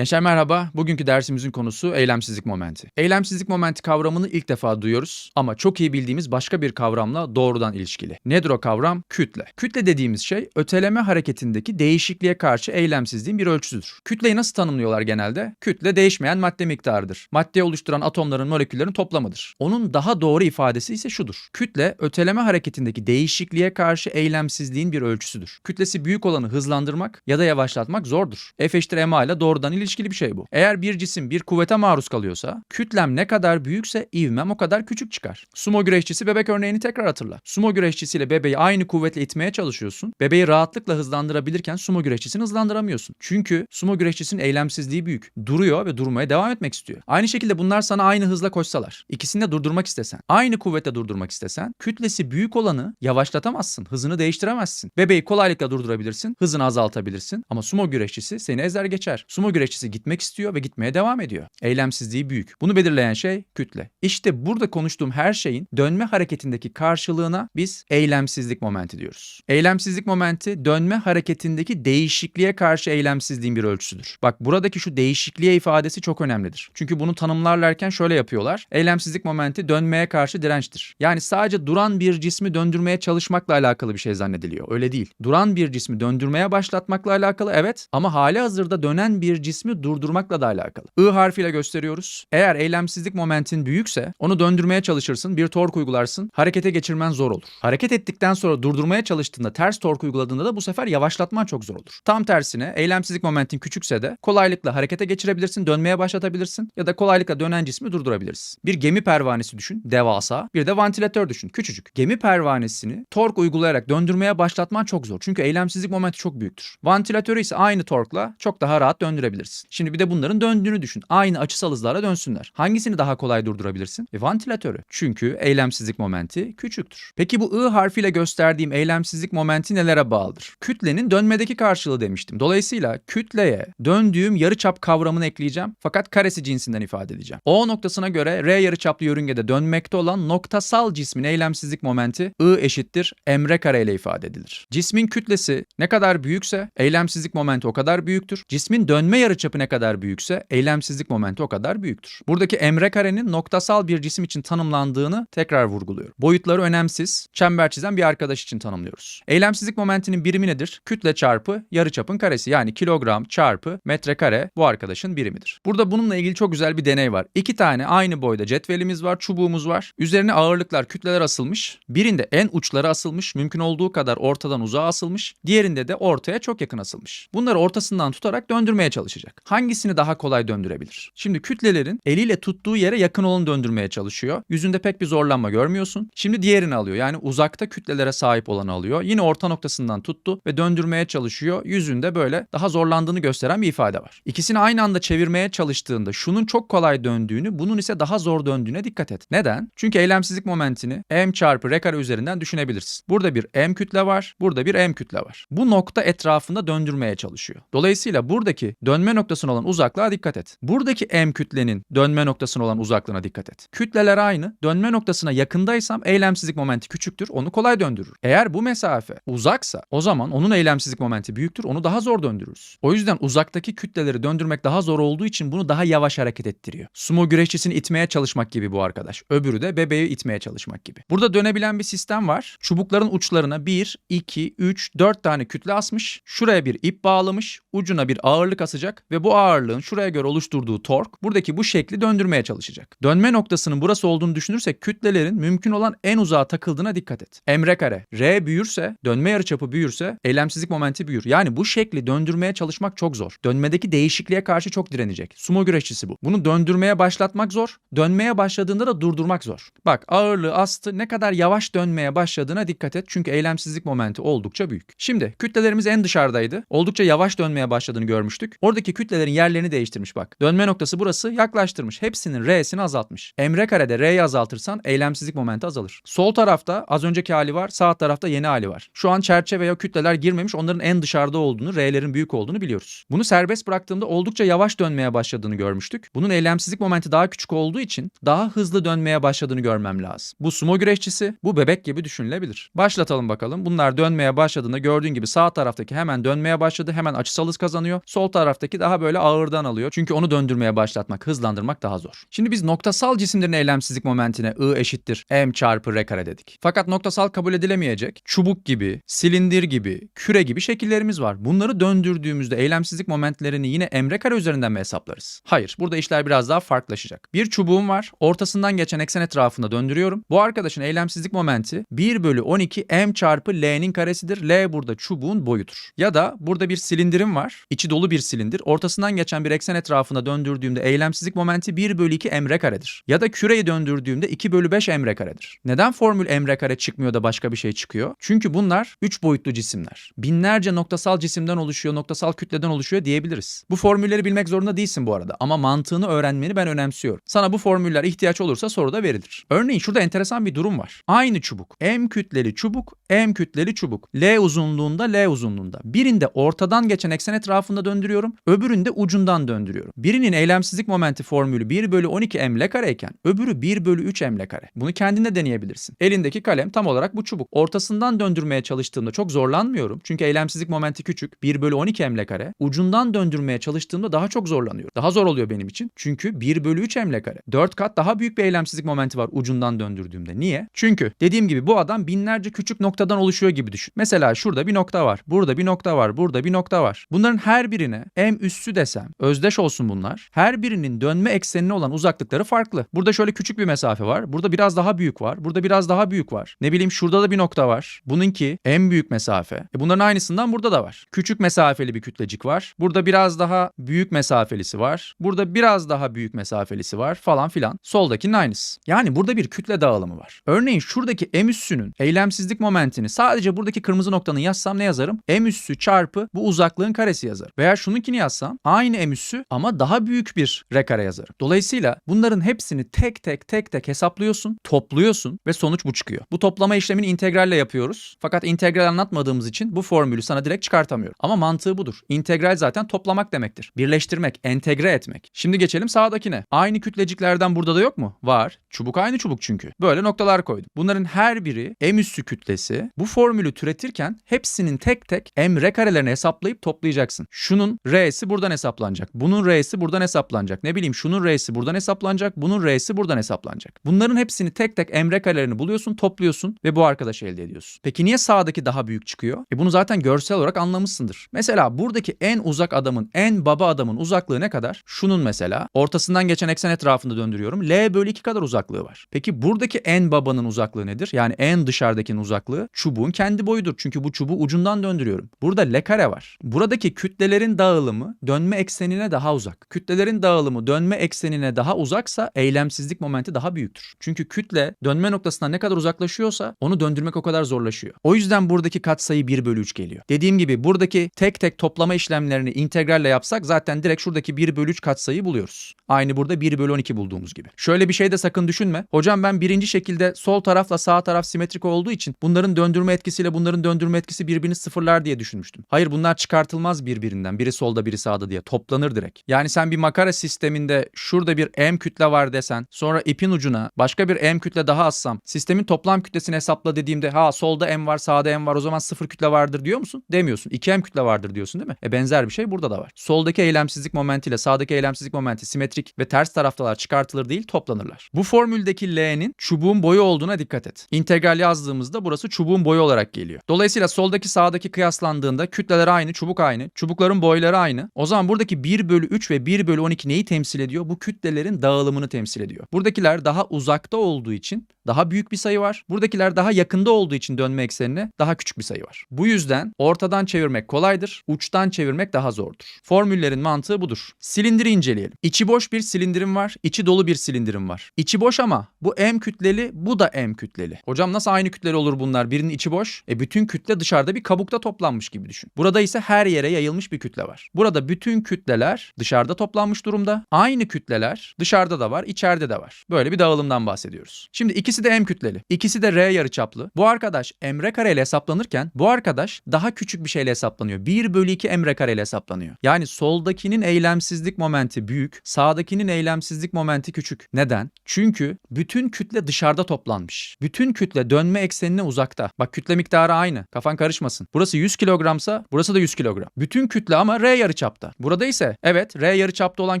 Gençler merhaba. Bugünkü dersimizin konusu eylemsizlik momenti. Eylemsizlik momenti kavramını ilk defa duyuyoruz ama çok iyi bildiğimiz başka bir kavramla doğrudan ilişkili. Nedir o kavram? Kütle. Kütle dediğimiz şey öteleme hareketindeki değişikliğe karşı eylemsizliğin bir ölçüsüdür. Kütleyi nasıl tanımlıyorlar genelde? Kütle değişmeyen madde miktarıdır. Maddeyi oluşturan atomların moleküllerin toplamıdır. Onun daha doğru ifadesi ise şudur. Kütle öteleme hareketindeki değişikliğe karşı eylemsizliğin bir ölçüsüdür. Kütlesi büyük olanı hızlandırmak ya da yavaşlatmak zordur. F eşittir ma ile doğrudan ilişkili bir şey bu. Eğer bir cisim bir kuvvete maruz kalıyorsa kütlem ne kadar büyükse ivmem o kadar küçük çıkar. Sumo güreşçisi bebek örneğini tekrar hatırla. Sumo güreşçisiyle bebeği aynı kuvvetle itmeye çalışıyorsun. Bebeği rahatlıkla hızlandırabilirken sumo güreşçisini hızlandıramıyorsun. Çünkü sumo güreşçisinin eylemsizliği büyük. Duruyor ve durmaya devam etmek istiyor. Aynı şekilde bunlar sana aynı hızla koşsalar. İkisini de durdurmak istesen. Aynı kuvvetle durdurmak istesen kütlesi büyük olanı yavaşlatamazsın. Hızını değiştiremezsin. Bebeği kolaylıkla durdurabilirsin. Hızını azaltabilirsin. Ama sumo güreşçisi seni ezer geçer. Sumo güreşçisi gitmek istiyor ve gitmeye devam ediyor. Eylemsizliği büyük. Bunu belirleyen şey kütle. İşte burada konuştuğum her şeyin dönme hareketindeki karşılığına biz eylemsizlik momenti diyoruz. Eylemsizlik momenti dönme hareketindeki değişikliğe karşı eylemsizliğin bir ölçüsüdür. Bak buradaki şu değişikliğe ifadesi çok önemlidir. Çünkü bunu tanımlarlarken şöyle yapıyorlar. Eylemsizlik momenti dönmeye karşı dirençtir. Yani sadece duran bir cismi döndürmeye çalışmakla alakalı bir şey zannediliyor. Öyle değil. Duran bir cismi döndürmeye başlatmakla alakalı evet ama hali hazırda dönen bir cismi durdurmakla da alakalı. I harfiyle gösteriyoruz. Eğer eylemsizlik momentin büyükse onu döndürmeye çalışırsın, bir tork uygularsın, harekete geçirmen zor olur. Hareket ettikten sonra durdurmaya çalıştığında, ters tork uyguladığında da bu sefer yavaşlatman çok zor olur. Tam tersine eylemsizlik momentin küçükse de kolaylıkla harekete geçirebilirsin, dönmeye başlatabilirsin ya da kolaylıkla dönen cismi durdurabilirsin. Bir gemi pervanesi düşün, devasa. Bir de vantilatör düşün, küçücük. Gemi pervanesini tork uygulayarak döndürmeye başlatman çok zor. Çünkü eylemsizlik momenti çok büyüktür. Vantilatörü ise aynı torkla çok daha rahat döndürebilirsin. Şimdi bir de bunların döndüğünü düşün. Aynı açısal hızlarla dönsünler. Hangisini daha kolay durdurabilirsin? E, vantilatörü. Çünkü eylemsizlik momenti küçüktür. Peki bu I harfiyle gösterdiğim eylemsizlik momenti nelere bağlıdır? Kütlenin dönmedeki karşılığı demiştim. Dolayısıyla kütleye döndüğüm yarıçap kavramını ekleyeceğim. Fakat karesi cinsinden ifade edeceğim. O noktasına göre R yarıçaplı yörüngede dönmekte olan noktasal cismin eylemsizlik momenti I eşittir emre kare ile ifade edilir. Cismin kütlesi ne kadar büyükse eylemsizlik momenti o kadar büyüktür. Cismin dönme yarıçapı ne kadar büyükse eylemsizlik momenti o kadar büyüktür. Buradaki emre karenin noktasal bir cisim için tanımlandığını tekrar vurguluyorum. Boyutları önemsiz, çember çizen bir arkadaş için tanımlıyoruz. Eylemsizlik momentinin birimi nedir? Kütle çarpı yarıçapın karesi yani kilogram çarpı metrekare bu arkadaşın birimidir. Burada bununla ilgili çok güzel bir deney var. İki tane aynı boyda cetvelimiz var, çubuğumuz var. Üzerine ağırlıklar, kütleler asılmış. Birinde en uçları asılmış, mümkün olduğu kadar ortadan uzağa asılmış. Diğerinde de ortaya çok yakın asılmış. Bunları ortasından tutarak döndürmeye çalışacak. Hangisini daha kolay döndürebilir? Şimdi kütlelerin eliyle tuttuğu yere yakın olanı döndürmeye çalışıyor. Yüzünde pek bir zorlanma görmüyorsun. Şimdi diğerini alıyor. Yani uzakta kütlelere sahip olanı alıyor. Yine orta noktasından tuttu ve döndürmeye çalışıyor. Yüzünde böyle daha zorlandığını gösteren bir ifade var. İkisini aynı anda çevirmeye çalıştığında şunun çok kolay döndüğünü, bunun ise daha zor döndüğüne dikkat et. Neden? Çünkü eylemsizlik momentini m çarpı r kare üzerinden düşünebilirsin. Burada bir m kütle var, burada bir m kütle var. Bu nokta etrafında döndürmeye çalışıyor. Dolayısıyla buradaki dönme noktasına olan uzaklığa dikkat et. Buradaki m kütlenin dönme noktasına olan uzaklığına dikkat et. Kütleler aynı. Dönme noktasına yakındaysam eylemsizlik momenti küçüktür. Onu kolay döndürür. Eğer bu mesafe uzaksa o zaman onun eylemsizlik momenti büyüktür. Onu daha zor döndürürüz. O yüzden uzaktaki kütleleri döndürmek daha zor olduğu için bunu daha yavaş hareket ettiriyor. Sumo güreşçisini itmeye çalışmak gibi bu arkadaş. Öbürü de bebeği itmeye çalışmak gibi. Burada dönebilen bir sistem var. Çubukların uçlarına 1, 2, 3, 4 tane kütle asmış. Şuraya bir ip bağlamış. Ucuna bir ağırlık asacak ve bu ağırlığın şuraya göre oluşturduğu tork buradaki bu şekli döndürmeye çalışacak. Dönme noktasının burası olduğunu düşünürsek kütlelerin mümkün olan en uzağa takıldığına dikkat et. Emre kare. R büyürse, dönme yarıçapı büyürse eylemsizlik momenti büyür. Yani bu şekli döndürmeye çalışmak çok zor. Dönmedeki değişikliğe karşı çok direnecek. Sumo güreşçisi bu. Bunu döndürmeye başlatmak zor. Dönmeye başladığında da durdurmak zor. Bak ağırlığı astı ne kadar yavaş dönmeye başladığına dikkat et. Çünkü eylemsizlik momenti oldukça büyük. Şimdi kütlelerimiz en dışarıdaydı. Oldukça yavaş dönmeye başladığını görmüştük. Oradaki kütlelerin yerlerini değiştirmiş bak. Dönme noktası burası yaklaştırmış. Hepsinin R'sini azaltmış. Emre karede R'yi azaltırsan eylemsizlik momenti azalır. Sol tarafta az önceki hali var. Sağ tarafta yeni hali var. Şu an çerçeveye kütleler girmemiş. Onların en dışarıda olduğunu, R'lerin büyük olduğunu biliyoruz. Bunu serbest bıraktığımda oldukça yavaş dönmeye başladığını görmüştük. Bunun eylemsizlik momenti daha küçük olduğu için daha hızlı dönmeye başladığını görmem lazım. Bu sumo güreşçisi, bu bebek gibi düşünülebilir. Başlatalım bakalım. Bunlar dönmeye başladığında gördüğün gibi sağ taraftaki hemen dönmeye başladı. Hemen açısal hız kazanıyor. Sol taraftaki daha daha böyle ağırdan alıyor. Çünkü onu döndürmeye başlatmak, hızlandırmak daha zor. Şimdi biz noktasal cisimlerin eylemsizlik momentine I eşittir m çarpı r kare dedik. Fakat noktasal kabul edilemeyecek çubuk gibi, silindir gibi, küre gibi şekillerimiz var. Bunları döndürdüğümüzde eylemsizlik momentlerini yine m r kare üzerinden mi hesaplarız? Hayır. Burada işler biraz daha farklılaşacak. Bir çubuğum var. Ortasından geçen eksen etrafında döndürüyorum. Bu arkadaşın eylemsizlik momenti 1 bölü 12 m çarpı l'nin karesidir. L burada çubuğun boyudur. Ya da burada bir silindirim var. İçi dolu bir silindir. Ortasından geçen bir eksen etrafında döndürdüğümde eylemsizlik momenti 1 bölü 2 m r karedir. Ya da küreyi döndürdüğümde 2 bölü 5 m r karedir. Neden formül m r kare çıkmıyor da başka bir şey çıkıyor? Çünkü bunlar 3 boyutlu cisimler. Binlerce noktasal cisimden oluşuyor, noktasal kütleden oluşuyor diyebiliriz. Bu formülleri bilmek zorunda değilsin bu arada ama mantığını öğrenmeni ben önemsiyorum. Sana bu formüller ihtiyaç olursa soruda verilir. Örneğin şurada enteresan bir durum var. Aynı çubuk. M kütleli çubuk, M kütleli çubuk. L uzunluğunda, L uzunluğunda. Birinde ortadan geçen eksen etrafında döndürüyorum. Öbüründe ucundan döndürüyorum. Birinin eylemsizlik momenti formülü 1 bölü 12 m kareyken öbürü 1 bölü 3 m kare. Bunu kendinde deneyebilirsin. Elindeki kalem tam olarak bu çubuk. Ortasından döndürmeye çalıştığımda çok zorlanmıyorum. Çünkü eylemsizlik momenti küçük. 1 bölü 12 m kare. Ucundan döndürmeye çalıştığımda daha çok zorlanıyorum. Daha zor oluyor benim için. Çünkü 1 bölü 3 m kare. 4 kat daha büyük bir eylemsizlik momenti var ucundan döndürdüğümde. Niye? Çünkü dediğim gibi bu adam binlerce küçük noktadan oluşuyor gibi düşün. Mesela şurada bir nokta var. Burada bir nokta var. Burada bir nokta var. Bunların her birine m üssü desem özdeş olsun bunlar. Her birinin dönme eksenine olan uzaklıkları farklı. Burada şöyle küçük bir mesafe var. Burada biraz daha büyük var. Burada biraz daha büyük var. Ne bileyim şurada da bir nokta var. Bununki en büyük mesafe. E bunların aynısından burada da var. Küçük mesafeli bir kütlecik var. Burada biraz daha büyük mesafelisi var. Burada biraz daha büyük mesafelisi var falan filan. Soldakinin aynısı. Yani burada bir kütle dağılımı var. Örneğin şuradaki m üssünün eylemsizlik momentini sadece buradaki kırmızı noktanın yazsam ne yazarım? M üssü çarpı bu uzaklığın karesi yazarım. Veya şununkini yazsam aynı m üssü ama daha büyük bir r kare yazarım. Dolayısıyla bunların hepsini tek tek tek tek hesaplıyorsun, topluyorsun ve sonuç bu çıkıyor. Bu toplama işlemini integralle yapıyoruz. Fakat integral anlatmadığımız için bu formülü sana direkt çıkartamıyorum. Ama mantığı budur. İntegral zaten toplamak demektir. Birleştirmek, entegre etmek. Şimdi geçelim sağdakine. Aynı kütleciklerden burada da yok mu? Var. Çubuk aynı çubuk çünkü. Böyle noktalar koydum. Bunların her biri m üssü kütlesi. Bu formülü türetirken hepsinin tek tek m r karelerini hesaplayıp toplayacaksın. Şunun r'si buradan hesaplanacak. Bunun r'si buradan hesaplanacak. Ne bileyim şunun r'si buradan hesaplanacak. Bunun r'si buradan hesaplanacak. Bunların hepsini tek tek m r karelerini buluyorsun, topluyorsun ve bu arkadaşı elde ediyorsun. Peki niye sağdaki daha büyük çıkıyor? E bunu zaten görsel olarak anlamışsındır. Mesela buradaki en uzak adamın, en baba adamın uzaklığı ne kadar? Şunun mesela ortasından geçen eksen etrafında döndürüyorum. L bölü 2 kadar uzaklığı var. Peki buradaki en babanın uzaklığı nedir? Yani en dışarıdakinin uzaklığı çubuğun kendi boyudur. Çünkü bu çubuğu ucundan döndürüyorum. Burada L kare var. Buradaki kütlelerin dağılımı dönme eksenine daha uzak. Kütlelerin dağılımı dönme eksenine daha uzaksa eylemsizlik momenti daha büyüktür. Çünkü kütle dönme noktasından ne kadar uzaklaşıyorsa onu döndürmek o kadar zorlaşıyor. O yüzden buradaki katsayı 1 bölü 3 geliyor. Dediğim gibi buradaki tek tek toplama işlemlerini integralle yapsak zaten direkt şuradaki 1 bölü 3 katsayıyı buluyoruz. Aynı burada 1 bölü 12 bulduğumuz gibi. Şöyle bir şey de sakın düşünme. Hocam ben birinci şekilde sol tarafla sağ taraf simetrik olduğu için bunların döndürme etkisiyle bunların döndürme etkisi birbirini sıfırlar diye düşünmüştüm. Hayır bunlar çıkartılmaz birbirinden. Biri solda biri sağda diye. Toplanır direkt. Yani sen bir makara sisteminde şurada bir m kütle var desen sonra ipin ucuna başka bir m kütle daha assam sistemin toplam kütlesini hesapla dediğimde ha solda m var sağda m var o zaman sıfır kütle vardır diyor musun? Demiyorsun. 2 m kütle vardır diyorsun değil mi? E benzer bir şey burada da var. Soldaki eylemsizlik momentiyle sağdaki eylemsizlik momenti simetrik ve ters taraftalar çıkartılır değil toplanırlar. Bu formüldeki L'nin çubuğun boyu olduğuna dikkat et. İntegral yazdığımızda burası çubuğun boyu olarak geliyor. Dolayısıyla soldaki sağdaki kıyaslandığında kütleler aynı, çubuk aynı, çubukların boyları aynı. O zaman buradaki 1 bölü 3 ve 1 bölü 12 neyi temsil ediyor? Bu kütlelerin dağılımını temsil ediyor. Buradakiler daha uzakta olduğu için daha büyük bir sayı var. Buradakiler daha yakında olduğu için dönme eksenine daha küçük bir sayı var. Bu yüzden ortadan çevirmek kolaydır, uçtan çevirmek daha zordur. Formüllerin mantığı budur. Silindiri inceleyelim. İçi boş bir silindirim var, içi dolu bir silindirim var. İçi boş ama bu M kütleli, bu da M kütleli. Hocam nasıl aynı kütleli olur bunlar? Birinin içi boş. E bütün kütle dışarıda bir kabukta toplanmış gibi düşün. Burada ise her yere yayılmış bir kütle var. Burada bütün kütleler dışarıda toplanmış durumda. Aynı kütleler dışarıda da var, içeride de var. Böyle bir dağılımdan bahsediyoruz. Şimdi ikisi de M kütleli. İkisi de R yarıçaplı. Bu arkadaş M r kare ile hesaplanırken bu arkadaş daha küçük bir şeyle hesaplanıyor. 1 bölü 2 M r kare ile hesaplanıyor. Yani soldakinin eylemsizlik momenti büyük, sağdakinin eylemsizlik momenti küçük. Neden? Çünkü bütün kütle dışarıda toplanmış. Bütün kütle dönme eksenine uzakta. Bak kütle miktarı aynı. Kafan karışmasın. Burası 100 kilogramsa burası da 100 kilogram. Bütün kütle ama R yarıçapta. Yarıçapta. Burada ise evet R yarıçapta olan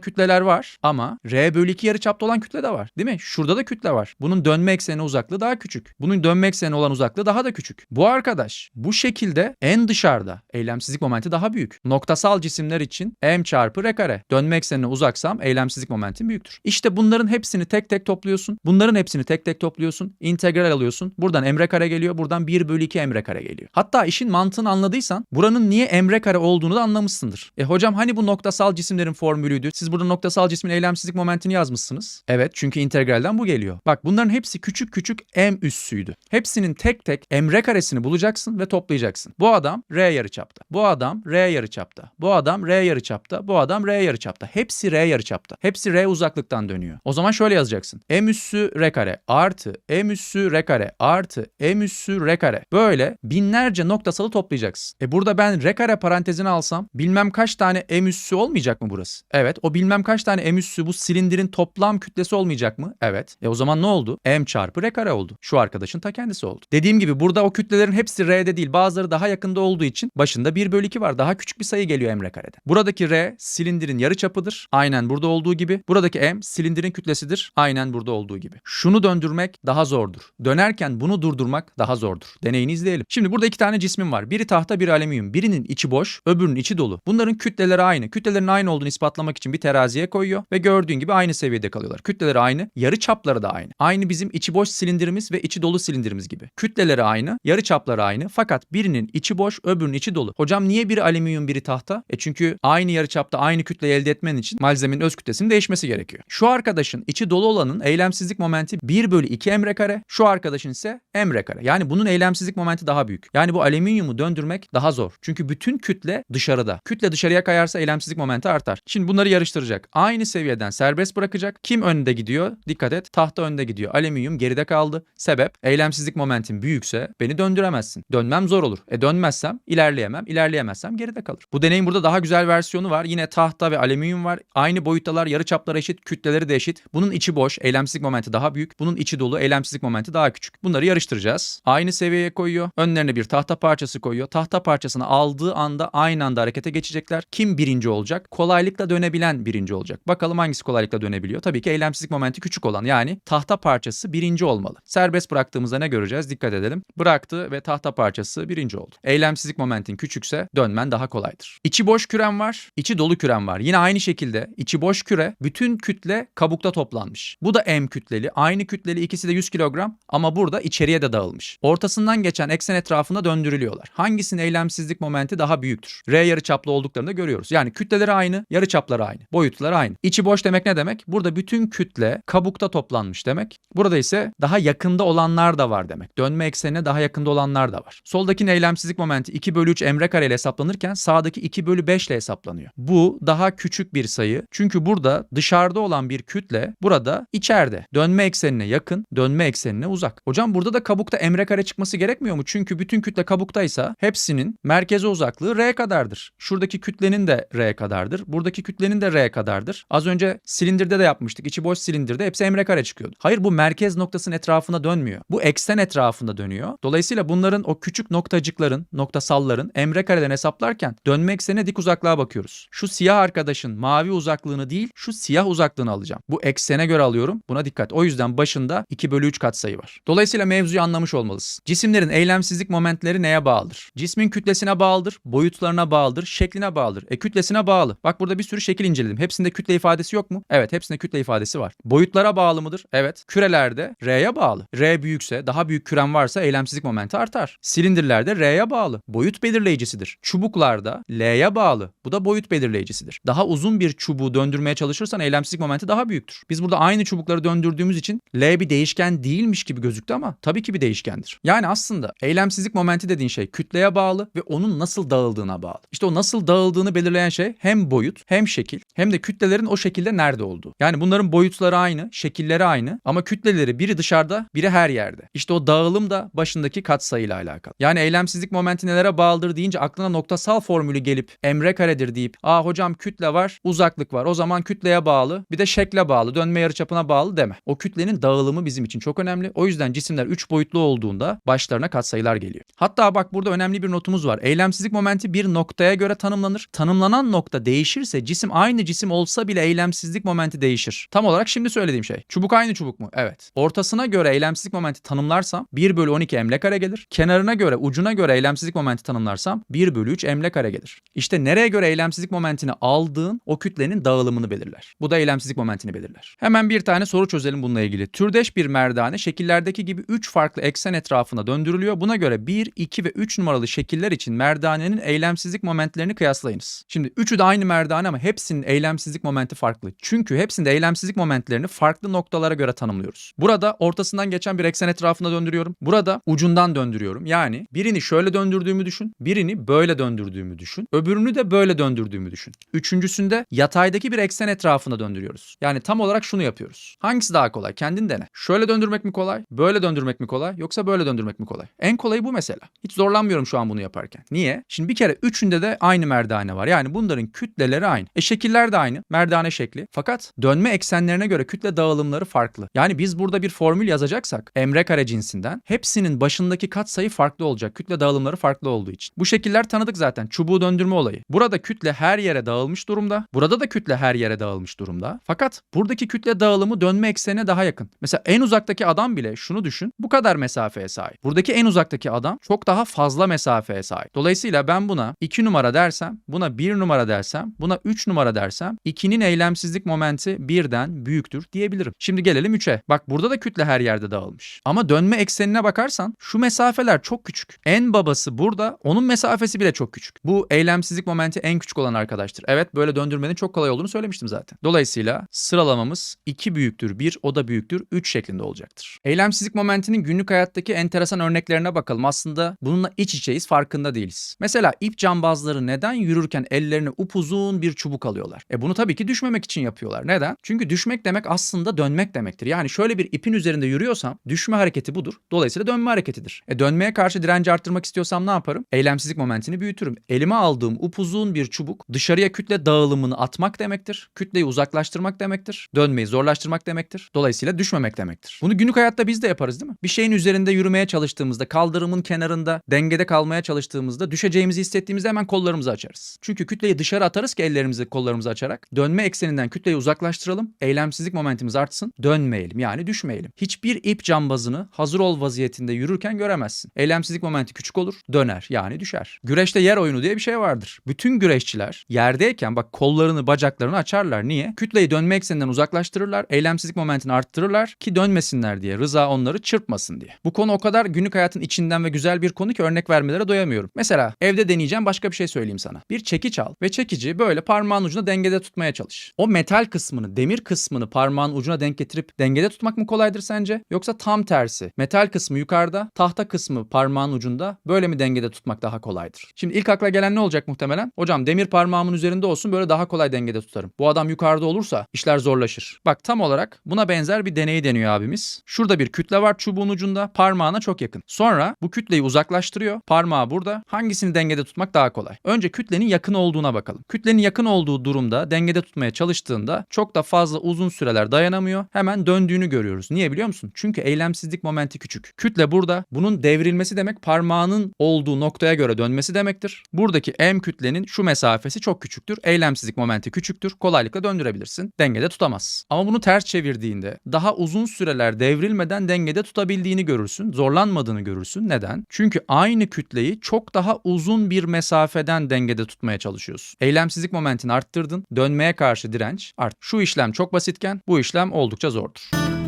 kütleler var ama R bölü 2 yarıçapta olan kütle de var. Değil mi? Şurada da kütle var. Bunun dönme ekseni uzaklığı daha küçük. Bunun dönme ekseni olan uzaklığı daha da küçük. Bu arkadaş bu şekilde en dışarıda eylemsizlik momenti daha büyük. Noktasal cisimler için m çarpı r kare. Dönme eksenine uzaksam eylemsizlik momentim büyüktür. İşte bunların hepsini tek tek topluyorsun. Bunların hepsini tek tek topluyorsun. İntegral alıyorsun. Buradan emre kare geliyor. Buradan 1 bölü 2 emre kare geliyor. Hatta işin mantığını anladıysan buranın niye emre kare olduğunu da anlamışsındır. E hocam hani bu noktasal cisimlerin formülüydü? Siz burada noktasal cismin eylemsizlik momentini yazmışsınız. Evet çünkü integralden bu geliyor. Bak bunların hepsi küçük küçük m üssüydü. Hepsinin tek tek emre karesini bulacaksın ve toplayacaksın. Bu adam r yarıçapta. Bu adam r yarıçapta. Bu adam r yarıçapta. Bu adam r yarıçapta. Hepsi r yarıçapta. Hepsi r uzaklıktan dönüyor. O zaman şöyle yazacaksın. m üssü r kare artı m üssü r kare artı m üssü r kare. Böyle binlerce noktasalı toplayacaksın. E burada ben r kare parantezini alsam bilmem kaç tane m üssü olmayacak mı burası? Evet. O bilmem kaç tane m üssü bu silindirin toplam kütlesi olmayacak mı? Evet. E o zaman ne oldu? m çarpı r kare oldu. Şu arkadaşın ta kendisi oldu. Dediğim gibi burada o kütlelerin hepsi r'de değil. Bazıları daha yakında olduğu için başında 1 bölü 2 var. Daha küçük bir sayı geliyor m r karede. Buradaki r silindirin yarı çapıdır. Aynen burada olduğu gibi. Buradaki m silindirin kütlesidir. Aynen burada olduğu gibi. Şunu döndürmek daha zordur. Dönerken bunu durdurmak daha zordur. Deneyini izleyelim. Şimdi burada iki tane cismim var. Biri tahta, biri alüminyum. Birinin içi boş, öbürünün içi dolu. Bunların kütleleri aynı. Kütlelerin aynı olduğunu ispatlamak için bir teraziye koyuyor ve gördüğün gibi aynı seviyede kalıyorlar. Kütleleri aynı, yarı çapları da aynı. Aynı bizim içi boş silindirimiz ve içi dolu silindirimiz gibi. Kütleleri aynı, yarı çapları aynı fakat birinin içi boş, öbürünün içi dolu. Hocam niye biri alüminyum, biri tahta? E çünkü aynı yarı çapta aynı kütleyi elde etmen için malzemenin öz kütlesinin değişmesi gerekiyor. Şu arkadaşın içi dolu olanın eylemsizlik momenti 1 bölü 2 emre kare. Şu arkadaşın ise emre kare. Yani bunun eylemsizlik momenti daha büyük. Yani bu alüminyumu döndürmek daha zor. Çünkü bütün kütle dışarıda. Kütle dışarıya kayarsa eylemsizlik momenti artar. Şimdi bunları yarıştıracak. Aynı seviyeden serbest bırakacak. Kim önde gidiyor? Dikkat et. Tahta önde gidiyor. Alüminyum geride kaldı. Sebep eylemsizlik momentin büyükse beni döndüremezsin. Dönmem zor olur. E dönmezsem ilerleyemem. İlerleyemezsem geride kalır. Bu deneyin burada daha güzel versiyonu var. Yine tahta ve alüminyum var. Aynı boyuttalar, yarı çapları eşit, kütleleri de eşit. Bunun içi boş, eylemsizlik momenti daha büyük. Bunun içi dolu, eylemsizlik momenti daha küçük. Bunları yarıştıracağız. Aynı seviyeye koyuyor. Önlerine bir tahta parçası koyuyor. Tahta parçasını aldığı anda aynı anda harekete geçecekler. Kim birinci olacak? Kolaylıkla dönebilen birinci olacak. Bakalım hangisi kolaylıkla dönebiliyor? Tabii ki eylemsizlik momenti küçük olan yani tahta parçası birinci olmalı. Serbest bıraktığımızda ne göreceğiz? Dikkat edelim. Bıraktı ve tahta parçası birinci oldu. Eylemsizlik momentin küçükse dönmen daha kolaydır. İçi boş küren var, içi dolu küren var. Yine aynı şekilde içi boş küre bütün kütle kabukta toplanmış. Bu da M kütleli. Aynı kütleli ikisi de 100 kilogram ama burada içeriye de dağılmış. Ortasından geçen eksen etrafında döndürülüyorlar. Hangisinin eylemsizlik momenti daha büyüktür? R yarıçaplı olduklarını da görüyoruz. Yani kütleleri aynı, yarıçapları aynı, boyutları aynı. İçi boş demek ne demek? Burada bütün kütle kabukta toplanmış demek. Burada ise daha yakında olanlar da var demek. Dönme eksenine daha yakında olanlar da var. Soldakinin eylemsizlik momenti 2 bölü 3 emre kare ile hesaplanırken sağdaki 2 bölü 5 ile hesaplanıyor. Bu daha küçük bir sayı. Çünkü burada dışarıda olan bir kütle burada içeride. Dönme eksenine yakın, dönme eksenine uzak. Hocam burada da kabukta emre kare çıkması gerekmiyor mu? Çünkü bütün kütle kabuktaysa hepsinin merkeze uzaklığı r kadardır. Şuradaki kütlenin de r kadardır. Buradaki kütlenin de r kadardır. Az önce silindirde de yapmıştık. İçi boş silindirde hepsi emre kare çıkıyordu. Hayır bu merkez noktasının etrafında dönmüyor. Bu eksen etrafında dönüyor. Dolayısıyla bunların o küçük noktacıkların, noktasalların emre kareden hesaplarken dönme eksenine dik uzaklığa bakıyoruz. Şu siyah arkadaşın mavi uzaklığını değil şu siyah uzaklığını alacağım. Bu eksene göre alıyorum. Buna dikkat. O yüzden başında 2 bölü 3 katsayı var. Dolayısıyla mevzuyu anlamış olmalısın. Cisimlerin eylemsizlik momentleri neye bağlıdır? Cismin kütlesine bağlıdır, boyutlarına bağlıdır, şekline bağlıdır. E kütlesine bağlı. Bak burada bir sürü şekil inceledim. Hepsinde kütle ifadesi yok mu? Evet hepsinde kütle ifadesi var. Boyutlara bağlı mıdır? Evet. Kürelerde R'ye bağlı. R büyükse, daha büyük küren varsa eylemsizlik momenti artar. Silindirlerde R'ye bağlı. Boyut belirleyicisidir. Çubuklarda L'ye bağlı. Bu da boyut belirleyicisidir. Daha uzun bir çubuğu döndürmeye çalışırsan eylemsizlik momenti daha büyüktür. Biz burada aynı çubukları döndürdüğümüz için L bir değişken değilmiş gibi gözüktü ama tabii ki bir değişkendir. Yani aslında eylemsizlik momenti dediğin şey kütleye bağlı ve onun nasıl dağıldığına bağlı. İşte o nasıl dağıldığını belirleyen şey hem boyut hem şekil hem de kütlelerin o şekilde nerede olduğu. Yani bunların boyutları aynı, şekilleri aynı ama kütleleri biri dışarıda, biri her yerde. İşte o dağılım da başındaki katsayıyla alakalı. Yani eylemsizlik momenti nelere bağlıdır deyince aklına noktasal formülü gelip emre karedir deyip aa hocam kütle var, uzaklık var. O zaman kütleye bağlı, bir de şekle bağlı, dönme yarıçapına bağlı deme. O kütlenin dağılımı bizim için çok önemli. O yüzden cisimler 3 boyutlu olduğunda başlarına katsayılar geliyor. Hatta bak burada önemli bir notumuz var. Eylemsizlik momenti bir noktaya göre tanımlanır. Tanımlanan nokta değişirse cisim aynı cisim olsa bile eylemsizlik momenti değişir. Tam olarak şimdi söylediğim şey. Çubuk aynı çubuk mu? Evet. Ortasına göre eylemsizlik momenti tanımlarsam 1 bölü 12 m kare gelir. Kenarına göre ucuna göre eylemsizlik momenti tanımlarsam 1 bölü 3 m kare gelir. İşte nereye göre eylemsizlik momentini aldığın o kütlenin dağılımını belirler. Bu da eylemsizlik momentini belirler. Hemen bir tane soru çözelim bununla ilgili. Türdeş bir merdane şekillerdeki gibi 3 farklı eksen etrafına döndürülüyor. Buna göre 1, 2 ve 3 numaralı şekiller için merdanenin eylemsizlik momentlerini kıyaslayınız. Şimdi üçü de aynı merdane ama hepsinin eylemsizlik momenti farklı. Çünkü hepsinde eylemsizlik momentlerini farklı noktalara göre tanımlıyoruz. Burada ortasından geçen bir eksen etrafına döndürüyorum. Burada ucundan döndürüyorum. Yani birini şöyle döndürdüğümü düşün. Birini böyle döndürdüğümü düşün. Öbürünü de böyle döndürdüğümü düşün. Üçüncüsünde yataydaki bir eksen etrafına döndürüyoruz. Yani tam olarak şunu yapıyoruz. Hangisi daha kolay? Kendin dene. Şöyle döndürmek mi kolay? Böyle döndürmek mi kolay? Yoksa böyle döndürmek mi kolay? En kolayı bu mesela. Hiç zorlanmıyorum şu an bunu yaparken. Niye? Şimdi bir kere üçünde de aynı merdane var. Yani bunların kütleleri aynı. E şekiller de aynı. Merdane şekli. Fakat dönme eksenlerine göre kütle dağılımları farklı. Yani biz burada bir formül yazacaksak emre kare cinsinden hepsinin başındaki katsayı farklı olacak. Kütle dağılımları farklı olduğu için. Bu şekiller tanıdık zaten. Çubuğu döndürme olayı. Burada kütle her yere dağılmış durumda. Burada da kütle her yere dağılmış durumda. Fakat buradaki kütle dağılımı dönme eksenine daha yakın. Mesela en uzaktaki adam bile şunu düşün. Bu kadar mesafeye sahip. Buradaki en uzaktaki adam çok daha fazla mesafeye sahip. Dolayısıyla ben buna 2 numara dersem, buna 1 numara dersem, buna 3 numara dersem 2'nin eylemsizlik momenti 1'den büyüktür diyebilirim. Şimdi gelelim 3'e. Bak burada da kütle her yerde dağılmış. Ama dönme eksenine bakarsan şu mesafeler çok küçük. En babası burada, onun mesafesi bile çok küçük. Bu eylemsizlik momenti en küçük olan arkadaştır. Evet böyle döndürmenin çok kolay olduğunu söylemiştim zaten. Dolayısıyla sıralamamız 2 büyüktür 1, o da büyüktür 3 şeklinde olacaktır. Eylemsizlik momentinin günlük hayattaki enteresan örneklerine bakalım. Aslında bununla iç içeyiz farkında değiliz. Mesela ip cambazları neden yürürken ellerine upuzun bir çubuk alıyorlar? E bunu tabii ki düşmemek için yapıyorlar. Neden? Çünkü düşmek demek aslında dönmek demektir. Yani şöyle bir ipin üzerinde yürüyorsam düşme hareketi budur. Dolayısıyla dönme hareketidir. E dönmeye karşı direnci arttırmak istiyorsam ne yaparım? Eylemsizlik momentini büyütürüm. Elime aldığım upuzun bir çubuk dışarıya kütle dağılımını atmak demektir. Kütleyi uzaklaştırmak demektir. Dönmeyi zorlaştırmak demektir. Dolayısıyla düşmemek demektir. Bunu günlük hayatta biz de yaparız değil mi? Bir şeyin üzerinde yürümeye çalıştığımızda, kaldırımın kenarında dengede kalmaya çalıştığımızda düşeceğimizi hissettiğimizde hemen kollarımızı açarız. Çünkü kütleyi dışarı atarız ki ellerimizi kollarımızı açarak dönme ekseninden kütleyi uzaklaştıralım. Eylemsizlik momentimiz artsın. Dönmeyelim yani düşmeyelim. Hiçbir ip cambazını hazır ol vaziyetinde yürürken göremezsin. Eylemsizlik momenti küçük olur, döner yani düşer. Güreşte yer oyunu diye bir şey vardır. Bütün güreşçiler yerdeyken bak kollarını, bacaklarını açarlar. Niye? Kütleyi dönme ekseninden uzaklaştırırlar. Eylemsizlik momentini arttırırlar ki dönmesinler diye. Rıza onları çırpmasın diye. Bu konu o kadar günlük hayatın içinden ve güzel bir konu ki örnek vermelere doyamıyorum. Mesela evde deneyeceğim başka bir şey söyleyeyim sana. Bir çekiç al ve çekici böyle parmağın ucuna dengede tutmaya çalış. O metal kısmını, demir kısmını parmağın ucuna denk getirip dengede tutmak mı kolaydır sence? Yoksa tam tersi. Metal kısmı yukarıda, tahta kısmı parmağın ucunda böyle mi dengede tutmak daha kolaydır? Şimdi ilk akla gelen ne olacak muhtemelen? Hocam demir parmağımın üzerinde olsun böyle daha kolay dengede tutarım. Bu adam yukarıda olursa işler zorlaşır. Bak tam olarak buna benzer bir deneyi deniyor abimiz. Şurada bir kütle var çubuğun ucunda parmağına çok yakın. Sonra bu kütleyi uzaklaştırıyor. Parmağı burada. Hangisini dengede tutmak daha kolay? Önce kütlenin yakın olduğuna bakalım. Kütlenin yakın olduğu durumda dengede tutmaya çalıştığında çok da fazla uzun süreler dayanamıyor. Hemen döndüğünü görüyoruz. Niye biliyor musun? Çünkü eylemsizlik momenti küçük. Kütle burada. Bunun devrilmesi demek parmağının olduğu noktaya göre dönmesi demektir. Buradaki M kütlenin şu mesafesi çok küçüktür. Eylemsizlik momenti küçüktür. Kolaylıkla döndürebilirsin. Dengede tutamaz. Ama bunu ters çevirdiğinde daha uzun süreler devrilmeden dengede tutabildiğini görürsün. Zorlanmadığını görürsün. Neden? Çünkü aynı kütleyi çok daha uzun bir mesafeden dengede tutmaya çalışıyorsun. Eylemsizlik momentini arttırdın. Dönmeye karşı direnç art. Şu işlem çok basitken bu işlem oldukça zordur.